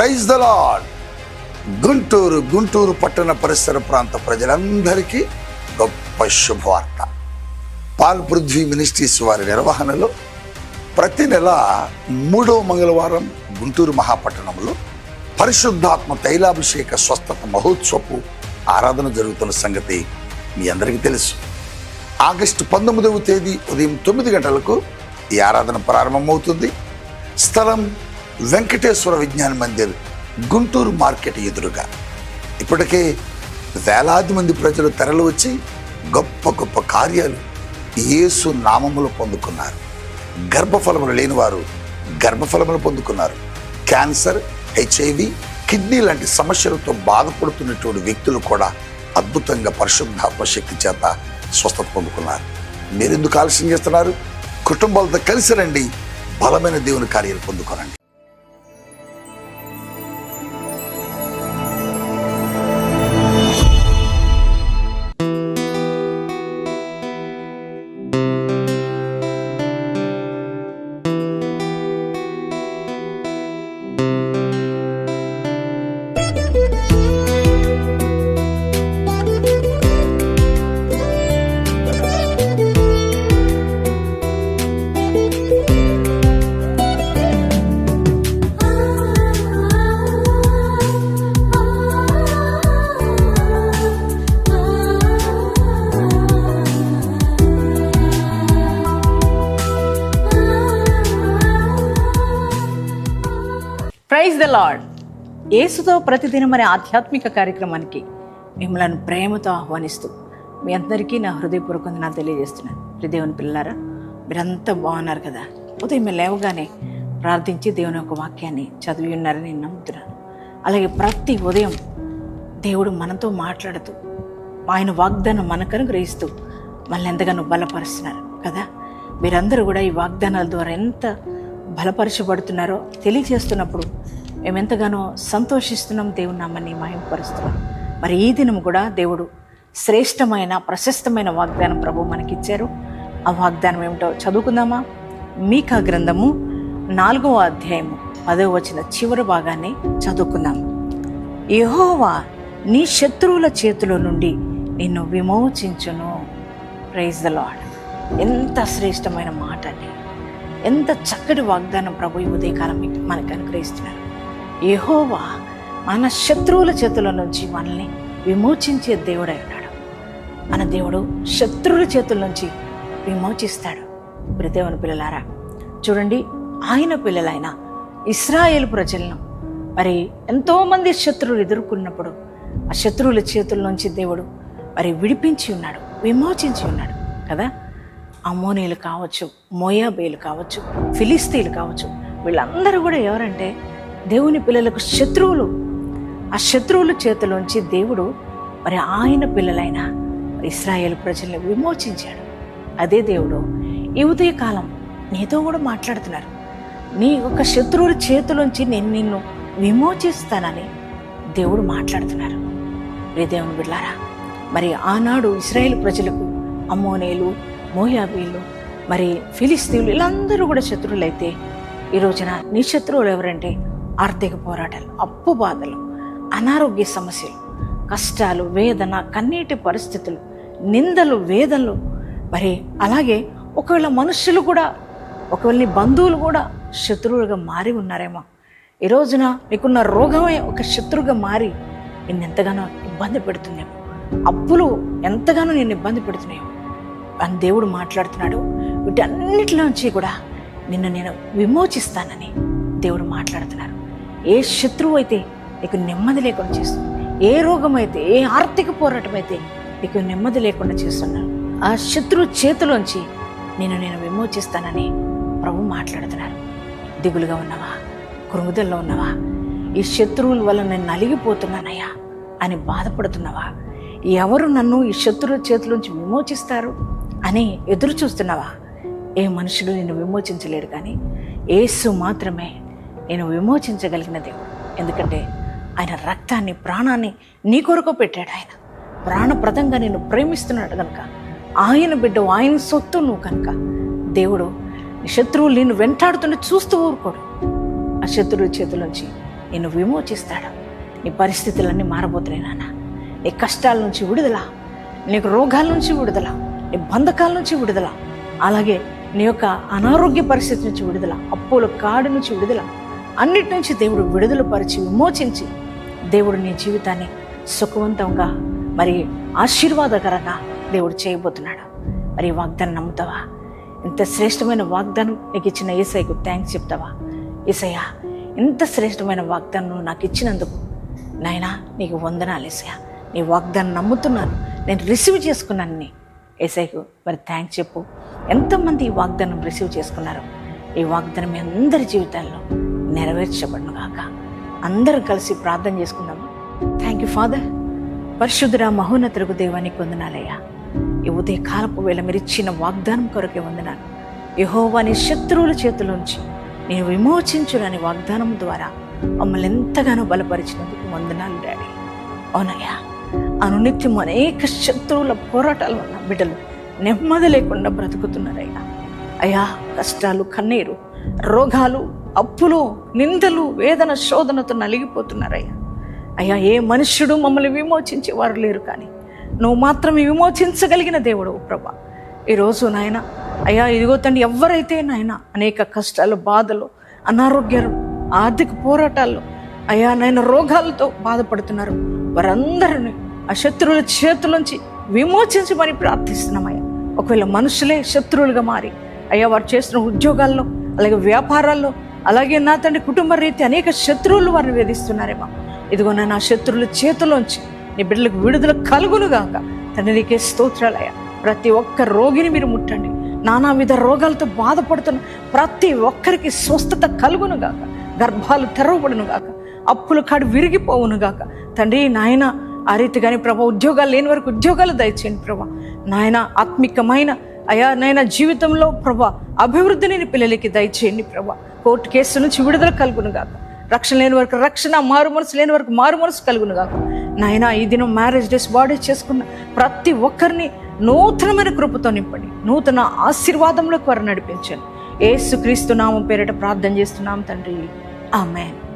Praise the Lord Guntur Guntur పట్టణ పరిసర ప్రాంత ప్రజలందరికీ గొప్ప శుభవార్త. పాల్ పృథ్వీ మినిస్ట్రీస్ వారి నిర్వహణలో ప్రతి నెల మూడో మంగళవారం గుంటూరు మహాపట్టణంలో పరిశుద్ధాత్మ తైలాభిషేక స్వస్థత మహోత్సవపు ఆరాధన జరుగుతున్న సంగతి మీ అందరికీ తెలుసు. ఆగస్టు పంతొమ్మిదవ తేదీ ఉదయం తొమ్మిది గంటలకు ఈ ఆరాధన ప్రారంభమవుతుంది. స్థలం వెంకటేశ్వర విజ్ఞాన మందిర్ గుంటూరు మార్కెట్ ఎదురుగా. ఇప్పటికే వేలాది మంది ప్రజలు తరలి వచ్చి గొప్ప గొప్ప కార్యాలు యేసు నామములు పొందుకున్నారు. గర్భఫలములు లేని వారు గర్భఫలములు పొందుకున్నారు. క్యాన్సర్ హెచ్ఐవి కిడ్నీ లాంటి సమస్యలతో బాధపడుతున్నటువంటి వ్యక్తులు కూడా అద్భుతంగా పరిశుద్ధాత్మ శక్తి చేత స్వస్థత పొందుకున్నారు. మీరెందుకు ఆలస్యం చేస్తున్నారు? కుటుంబాలతో కలిసి రండి. బలమైన దేవుని కార్యాలు పొందుకోనండి. ప్రైజ్ ద లాడ్ యేసుతో ప్రతిదినం అనే ఆధ్యాత్మిక కార్యక్రమానికి మిమ్మల్ని ప్రేమతో ఆహ్వానిస్తూ మీ అందరికీ నా హృదయపూర్వకంగా నా తెలియజేస్తున్నాను. హృదయవని పిల్లలారా మీరంతా బాగున్నారు కదా? ఉదయం లేవగానే ప్రార్థించి దేవుని యొక్క వాక్యాన్ని చదివి ఉన్నారని నేను నమ్ముతున్నాను. అలాగే ప్రతి ఉదయం దేవుడు మనతో మాట్లాడుతూ ఆయన వాగ్దానం మనకను గ్రహిస్తూ మనల్ని ఎంతగానో బలపరుస్తున్నారు కదా? మీరందరూ కూడా ఈ వాగ్దానాల ద్వారా ఎంత బలపరచబడుతున్నారో తెలియజేస్తున్నప్పుడు మేమెంతగానో సంతోషిస్తున్నాం దేవుని నామని మహిమపరుస్తున్నాం మరి ఈ దినం కూడా దేవుడు శ్రేష్టమైన ప్రశస్తమైన వాగ్దానం ప్రభు మనకిచ్చారు. ఆ వాగ్దానం ఏమిటో చదువుకుందామా? మీకా గ్రంథము నాలుగవ అధ్యాయము పదవ వచ్చిన చివరి భాగాన్ని చదువుకుందాం. యహోవా నీ శత్రువుల చేతిలో నుండి నిన్ను విమోచించును. ప్రైజ్ ద లాడ్ ఎంత శ్రేష్టమైన మాట అండి ఎంత చక్కటి వాగ్దానం ప్రభు ఈ ఉదయకాలం మనకు అనుగ్రహిస్తున్నారు. యెహోవా మన శత్రువుల చేతుల నుంచి మనల్ని విమోచించే దేవుడై ఉన్నాడు. మన దేవుడు శత్రువుల చేతుల నుంచి విమోచిస్తాడు. ప్రదేవుని పిల్లలారా చూడండి ఆయన పిల్లలైన ఇస్రాయేల్ ప్రజలను మరి ఎంతోమంది శత్రువులు ఎదుర్కొన్నప్పుడు ఆ శత్రువుల చేతుల నుంచి దేవుడు మరి విడిపించి ఉన్నాడు విమోచించి ఉన్నాడు కదా? అమోనీలు కావచ్చు మోయాబేలు కావచ్చు ఫిలిస్తీన్లు కావచ్చు వీళ్ళందరూ కూడా ఎవరంటే దేవుని పిల్లలకు శత్రువులు. ఆ శత్రువుల చేతిలోంచి దేవుడు మరి ఆయన పిల్లలైన ఇస్రాయేల్ ప్రజల్ని విమోచించాడు. అదే దేవుడు ఈ ఉదయకాలం నీతో కూడా మాట్లాడుతున్నారు. నీ యొక్క శత్రువుల చేతిలోంచి నేను నిన్ను విమోచిస్తానని దేవుడు మాట్లాడుతున్నారు. రే దేవుని బిడ్లారా మరి ఆనాడు ఇస్రాయేల్ ప్రజలకు అమ్మోనేలు మోయాబీలు మరి ఫిలిస్తీన్లు వీళ్ళందరూ కూడా శత్రువులైతే ఈ రోజున నీ శత్రువులు ఎవరంటే ఆర్థిక పోరాటాలు అప్పు బాధలు అనారోగ్య సమస్యలు కష్టాలు వేదన కన్నీటి పరిస్థితులు నిందలు వేదనలు. మరి అలాగే ఒకవేళ మనుషులు కూడా ఒకవేళ నీ బంధువులు కూడా శత్రువులుగా మారి ఉన్నారేమో ఈ రోజున నీకున్న రోగమే ఒక శత్రువుగా మారి నిన్ను ఎంతగానో ఇబ్బంది పెడుతుందేమో. అప్పులు ఎంతగానో నేను ఇబ్బంది పెడుతున్నాయో. అని దేవుడు మాట్లాడుతున్నాడు. వీటన్నిటిలోంచి కూడా నిన్ను నేను విమోచిస్తానని దేవుడు మాట్లాడుతున్నారు. ఏ శత్రువు అయితే నీకు నెమ్మది లేకుండా చేస్తుంది ఏ రోగం అయితే ఏ ఆర్థిక పోరాటం అయితే నీకు నెమ్మది లేకుండా చేస్తున్నాను ఆ శత్రువు చేతిలోంచి నేను నేను విమోచిస్తానని ప్రభు మాట్లాడుతున్నారు. దిగులుగా ఉన్నవా? కృంగుదల్లో ఉన్నవా? ఈ శత్రువుల వల్ల నేను నలిగిపోతున్నానయ్యా అని బాధపడుతున్నావా? ఎవరు నన్ను ఈ శత్రువుల చేతిలోంచి విమోచిస్తారు? అని ఎదురు చూస్తున్నావా? ఏ మనుషుడు నిన్ను విమోచించలేడు కానీ ఏసు మాత్రమే నేను విమోచించగలిగిన దేవుడు ఎందుకంటే ఆయన రక్తాన్ని ప్రాణాన్ని నీ కొరకు పెట్టాడు ఆయన. ప్రాణప్రదంగా నిన్ను ప్రేమిస్తున్నాడు కనుక ఆయన బిడ్డ ఆయన సొత్తు నువ్వు కనుక దేవుడు శత్రువులు నిన్ను వెంటాడుతుంటే చూస్తూ ఊరుకోడు. ఆ శత్రువు చేతిలోంచి నిన్ను విమోచిస్తాడు. నీ పరిస్థితులన్నీ మారబోతున్నాయి నాన్న. నీ కష్టాల నుంచి విడుదల నీకు రోగాల నుంచి విడుదల నీ బంధకాల నుంచి విడుదల. అలాగే నీ యొక్క అనారోగ్య పరిస్థితి నుంచి విడుదల అప్పుల కాడు నుంచి విడుదల. అన్నిటి నుంచి దేవుడు విడుదల పరిచి విమోచించి దేవుడు నీ జీవితాన్ని సుఖవంతంగా మరి ఆశీర్వాదకరంగా దేవుడు చేయబోతున్నాడు. మరి వాగ్దానం నమ్ముతావా? ఇంత శ్రేష్టమైన వాగ్దానం నీకు ఇచ్చిన ఏసైకు థ్యాంక్స్ చెప్తావా? ఏసయ్య ఇంత శ్రేష్టమైన వాగ్దానం నాకు ఇచ్చినందుకు నాయనా నీకు వందనాలు ఏసయ్య. నీ వాగ్దానం నమ్ముతున్నాను. నేను రిసీవ్ చేసుకున్నాను నీ ఏసైకు మరి థ్యాంక్స్ చెప్పు. ఎంతమంది ఈ వాగ్దానం రిసీవ్ చేసుకున్నారు ఈ వాగ్దానం మీ అందరి జీవితాల్లో నెరవేర్చబడును కాక అందరూ కలిసి ప్రార్థన చేసుకుందాము. థ్యాంక్ యూ ఫాదర్ పరిశుద్ధుర మహోన్నతులకు దేవానికి వందనాలయ్యా. ఈ ఉదయ కాలపు వేళ మీరు ఇచ్చిన వాగ్దానం కొరకే వందనాలు. యహోవాని శత్రువుల చేతిలోంచి నేను విమోచించునని వాగ్దానం ద్వారా మమ్మల్ని ఎంతగానో బలపరిచినందుకు వందనాలు డాడీ. అవునయ్యా. అనునిత్యం అనేక శత్రువుల పోరాటాల వల్ల బిడ్డలు నెమ్మది లేకుండా బ్రతుకుతున్నారయ్యా. అయ్యా కష్టాలు కన్నీరు రోగాలు అప్పులు నిందలు వేదన శోధనతో నలిగిపోతున్నారయ్యా. అయ్యా ఏ మనుష్యుడు మమ్మల్ని విమోచించే వారు లేరు కానీ నువ్వు మాత్రమే విమోచించగలిగిన దేవుడు ప్రభా. ఈరోజు నాయన అయ్యా ఇదిగో తండ్రి ఎవరైతే నాయన అనేక కష్టాలు బాధలు అనారోగ్యాలు ఆర్థిక పోరాటాల్లో అయ్యా నాయన రోగాలతో బాధపడుతున్నారు వారందరిని ఆ శత్రువుల చేతులోంచి విమోచించమని ప్రార్థిస్తున్నామయ్యా. ఒకవేళ మనుషులే శత్రువులుగా మారి అయ్యా వారు చేస్తున్న ఉద్యోగాల్లో అలాగే వ్యాపారాల్లో అలాగే నా తండ్రి కుటుంబ రీతి అనేక శత్రువులు వారిని వేధిస్తున్నారేమో. ఇదిగో నా శత్రువుల చేతిలోంచి నీ బిడ్డలకు విడుదల కలుగునుగాక. తండ్రి నీకే స్తోత్రాలయ్యా. ప్రతి ఒక్క రోగిని మీరు ముట్టండి. నానా విధ రోగాలతో బాధపడుతున్న ప్రతి ఒక్కరికి స్వస్థత కలుగునుగాక. గర్భాలు తెరవబడునుగాక. అప్పుల కాడు విరిగిపోవునుగాక. తండ్రి నాయనా ఆ రీతిగానే ప్రభా ఉద్యోగాలు లేని వరకు ఉద్యోగాలు దయచేయండి ప్రభా. నాయన ఆత్మికమైన అయా నాయన జీవితంలో ప్రభా అభివృద్ధిని లేని పిల్లలకి దయచేయండి ప్రభా. కోర్టు కేసు నుంచి విడుదల కలుగును కలుగునుగాక. రక్షణ లేని వరకు రక్షణ మారు మనసు లేని వరకు మారు మనసు కలుగును కాక నాయన ఈ దినం మ్యారేజ్ డేస్ బాడీ చేసుకున్న ప్రతి ఒక్కరిని నూతనమైన కృపతో నింపండి. నూతన ఆశీర్వాదంలోకి వారు నడిపించండి. ఏసుక్రీస్తు నామం పేరిట ప్రార్థన చేస్తున్నాం తండ్రి. ఆమెన్.